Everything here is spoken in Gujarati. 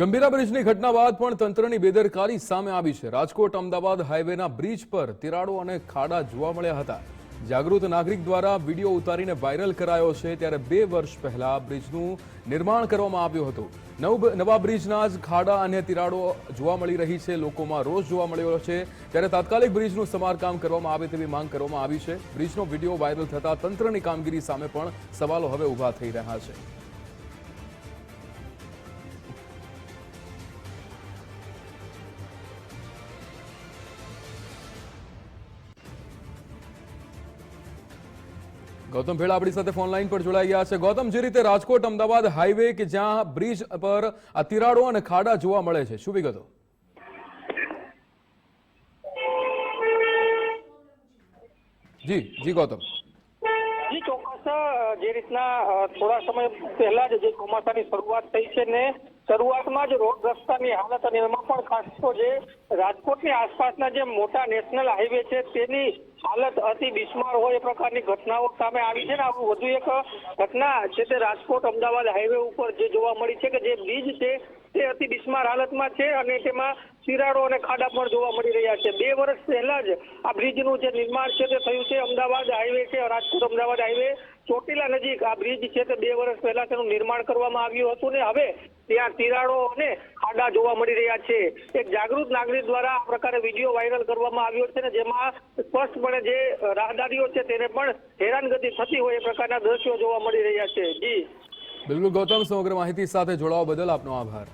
ગંભીરા બ્રિજની ઘટના બાદ પણ તંત્રની બેદરકારી સામે આવી છે. રાજકોટ, અમદાવાદ હાઈવેના બ્રિજ પર તિરાડો અને ખાડા જોવા મળ્યા હતા. જાગૃત નાગરિક દ્વારા વીડિયો ઉતારીને વાયરલ કરાયો છે ત્યારે બે વર્ષ પહેલા બ્રિજનું નિર્માણ કરવામાં આવ્યું હતું. નવ નવા બ્રિજના જ ખાડા અને તિરાડો જોવા મળી રહી છે. લોકોમાં રોષ જોવા મળ્યો છે. ત્યારે તાત્કાલિક બ્રિજનું સમારકામ કરવામાં આવે તેવી માંગ કરવામાં આવી છે. બ્રિજનો વીડિયો વાયરલ થતા તંત્રની કામગીરી સામે પણ સવાલો હવે ઊભા થઈ રહ્યા છે. ગૌતમ ભેળ આપણી સાથે ફોન લાઈન પર જોડાઈ ગયા છે. ગૌતમ, જે રીતે રાજકોટ, અમદાવાદ હાઈવે કે જ્યાં બ્રિજ પર આ તિરાડો અને ખાડા જોવા મળે છે, શું વિગતો? જી જી ગૌતમ. જી જે રીતના થોડા સમય પહેલા જ જે ચોમાસાની શરૂઆત થઈ છે ને, શરૂઆતમાં જ રોડ રસ્તાની હાલત અને એમાં પણ ખાસ તો જે રાજકોટની આસપાસના જે મોટા નેશનલ હાઈવે છે, તેની હાલત અતિ બિસ્માર હોય એ પ્રકારની ઘટનાઓ સામે આવી છે ને. આવું વધુ એક ઘટના છે તે રાજકોટ અમદાવાદ હાઈવે ઉપર જે જોવા મળી છે કે જે બ્રિજ છે તે અતિ બિસ્માર હાલતમાં છે અને તેમાં તિરાડો અને ખાડા પણ જોવા મળી રહ્યા છે. બે વર્ષ પહેલા જ આ બ્રિજનું જે નિર્માણ છે તે થયું છે અમદાવાદ હાઈવે છે, રાજકોટ અમદાવાદ હાઈવે. ચોટીલા નજીક આ બ્રિજ છે તે બે વર્ષ પહેલા તેનું નિર્માણ કરવામાં આવ્યું હતું ને હવે ત્યાં તિરાડો અને ખાડા જોવા મળી રહ્યા છે. એક જાગૃત નાગરિક દ્વારા આ પ્રકારે વીડિયો વાયરલ કરવામાં આવ્યો છે ને જેમાં સ્પષ્ટપણે જે રાહદારીઓ છે તેને પણ હેરાનગતિ થતી હોય એ પ્રકારના દ્રશ્યો જોવા મળી રહ્યા છે. જી. બિલકુલ ગૌતમ સમગ્ર માહિતી સાથે જોડાવા બદલ આપનો આભાર.